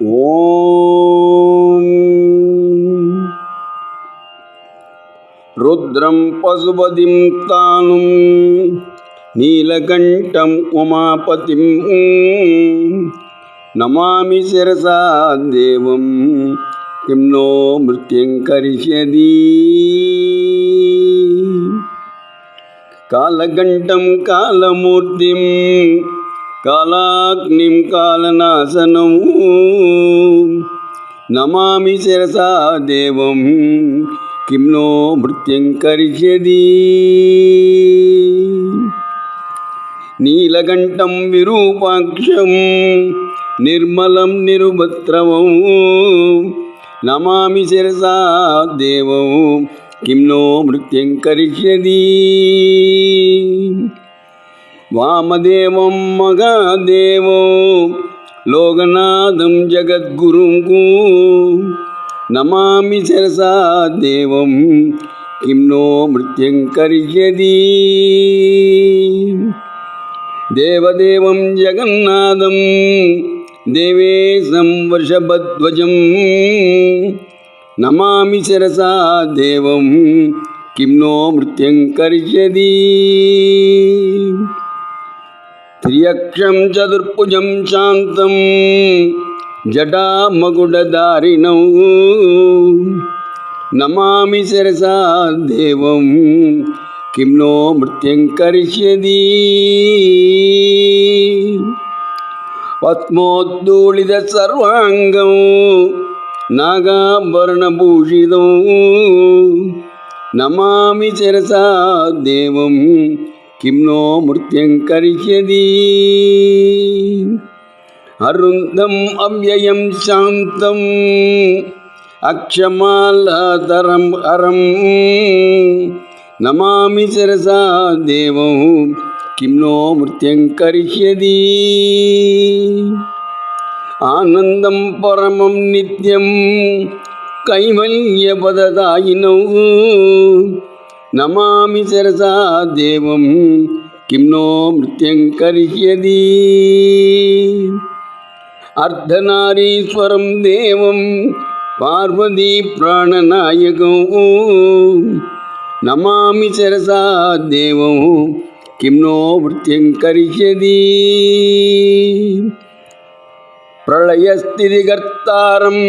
ॐ रुद्रं पशुपतिं तानुं नीलकण्ठम् उमापतिं नमामि शिरसा देवं किं नो मृत्युङ्करिष्यति कालकण्ठं కాలాగ్నిం కాలనాశనము. నమామి శిరసా దేవం కిమ్నో మృత్యం కరిష్యది. నీలకంఠం విరూపాక్షం నిర్మలం నిరుపద్రవం నమామి శిరసా దేవం కిమ్నో మృత్యం కరిష్యది. వామదేవం మగాదేవో లోగనాథం జగద్గురుంకు. నమామి శరసా దేవం కిం నో మృత్యం కరిష్యది దేవదేవం జగన్నాథం దేవేశం వృషభధ్వజం. నమామి శిరసా దేవం కిం మృత్యం కరిష్యది త్రియక్షం చతుర్భుజం శాంతం జటామగుడదారిణౌ. నమామి శిరసా దేవం కిం నో మృత్యం కరిష్యది. పద్మోద్దూళిత సర్వాంగం నాగాభరణభూషితం. నమామి శిరసా దేవం கிம் நோ முர்த்தியங்கரிஷதி அருந்தம் அவ்வயம் சாந்தம் அக்ஷமாலாதரம் அறம். நமாமி சிரசா தேவம் கிம் நோ முர்த்தியங்கரிஷதி ஆனந்தம் பரமம் நித்யம் கைவல்யபததாயினோ నమామి శరసా దేవం కిమ్నో నృత్యం కరిష్యది అర్ధనారీశ్వరం దేవం పార్వతీ ప్రాణనాయకం నమామి శరసా దేవం కిమ్నో నృత్యం కరిష్యది ప్రళయస్థితికర్తారం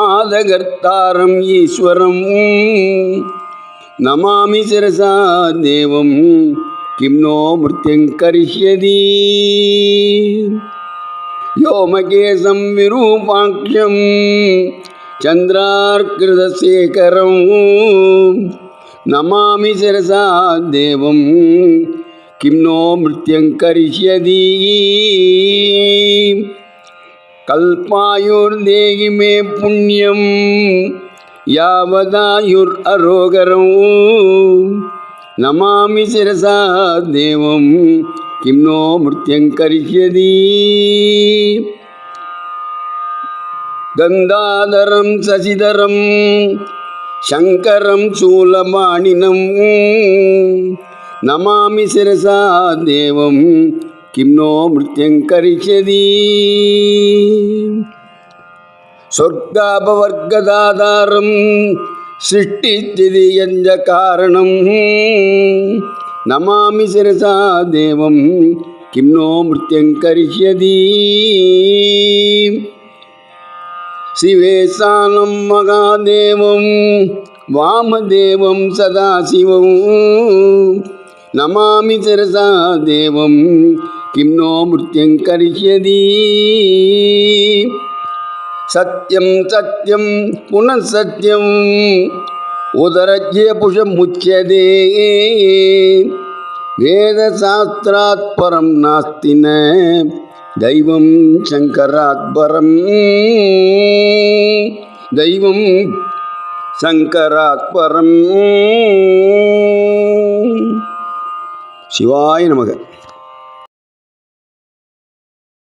ఆదగర్తారం ఈశ్వరం நமாமி சிரசா தேவம் கிம் நோ மிருத்யங்கரிஷ்யதி யோமகேசம் விரூபாட்சியம் சந்திரார்கிருதசேகரம் நமாமி சிரசா தேவம் கிம் நோ மிருத்யங்கரிஷ்யதி கல்பாயுர்தேகி மே புண்ணியம் யாவதாயுர் அரோகரம். நமாமி சிரசா தேவம் கிம்னோ மிருத்தியங்கரிஷ்யதி கந்தாதரம் சசிதரம் சங்கரம் சூலமாணினம் நமாமி சிரசா தேவம் கிம்னோ மிருத்தியங்கரிஷ்யதி சொர்க்காபவர்க்கதாதாரம் சிருஷ்டித்திதி என்ற காரணம். நமாமி சிரசா தேவம் கிம்னோ மிருத்தியங்கரிஷ்யதி சிவேசானம் மகாதேவம் வாமதேவம் சதாசிவம். நமாமி சிரசா தேவம் கிம்னோ மிருத்தியங்கரிஷ்யதி சத்தியம் சத்தியம் புனசத்தியம் உதரஜ்ய புஷம் முச்சதே வேதசாஸ்திராத் பரம் நாஸ்தின. தெய்வம் சங்கராத் பரம். தெய்வம் சங்கராத் பரம். சிவாய நமக.